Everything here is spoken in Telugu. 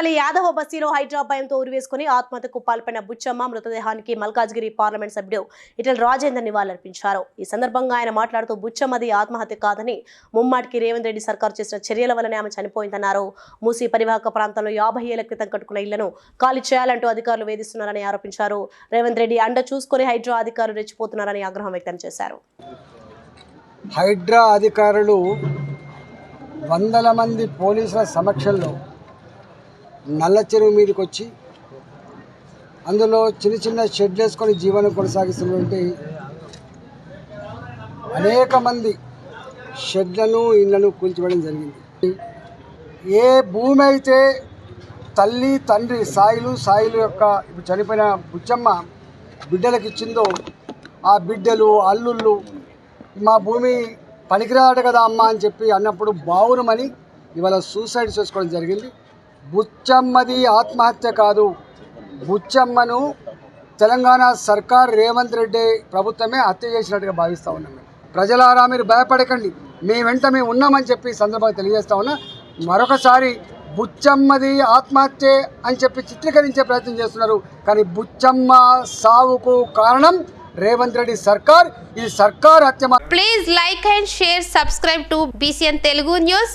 చిక్కడపల్లి యాదవ బస్సీలో హైడ్రా భయంతో ఉరివేసుకుని ఆత్మహత్యకు పాల్పడిన బుచ్చమ్మ మృతదేహానికి మల్కాజ్గిరి పార్లమెంట్ సభ్యుడు ఇటల్ రాజేందర్ నివాళులర్పించారు. ఈ సందర్భంగా ఆయన మాట్లాడుతూ బుచ్చమ్మది ఆత్మహత్య కాదని ముమ్మాటికి రేవంత్ రెడ్డి సర్కారు చేసిన చర్యల వల్లనే ఆమె చనిపోయిందన్నారు. మూసీ పరివాహక ప్రాంతంలో యాభై ఏళ్ళ క్రితం కట్టుకున్న ఇళ్ళను ఖాళీ చేయాలంటూ అధికారులు వేధిస్తున్నారని ఆరోపించారు. రేవంత్ రెడ్డి అండ చూసుకుని హైడ్రా అధికారులు రెచ్చిపోతున్నారని ఆగ్రహం వ్యక్తం చేశారు. హైడ్రా అధికారులు వందల మంది పోలీసుల సమక్షంలో నల్ల చెరువు మీదకి వచ్చి అందులో చిన్న చిన్న షెడ్లు వేసుకొని జీవనం కొనసాగిస్తున్నటువంటి అనేక మంది షెడ్లను ఇళ్ళను కూల్చివేయడం జరిగింది. ఏ భూమి అయితే తల్లి తండ్రి సాయిలు సాయిలు యొక్క ఇప్పుడు చనిపోయిన బుచ్చమ్మ బిడ్డలకు ఇచ్చిందో ఆ బిడ్డలు అల్లుళ్ళు మా భూమి పనికిరాడు కదా అమ్మ అని చెప్పి అన్నప్పుడు బావురమని ఇవాళ సూసైడ్ చేసుకోవడం జరిగింది. బుచ్చమ్మది ఆత్మహత్య కాదు. బుచ్చమ్మను తెలంగాణ సర్కార్ రేవంత్ రెడ్డి ప్రభుత్వమే హత్య చేసినట్టుగా భావిస్తూ ఉన్నాం ప్రజలారా మీరు భయపడకండి. మీ వెంట మేము ఉన్నామని చెప్పి సందర్భంగా తెలియజేస్తా ఉన్నా. మరొకసారి బుచ్చమ్మది ఆత్మహత్య అని చెప్పి చిత్రీకరించే ప్రయత్నం చేస్తున్నారు. కానీ బుచ్చమ్మ సావుకు కారణం రేవంత్ రెడ్డి సర్కార్. ఈ సర్కార్ హత్య please like and share subscribe to BCN Telugu news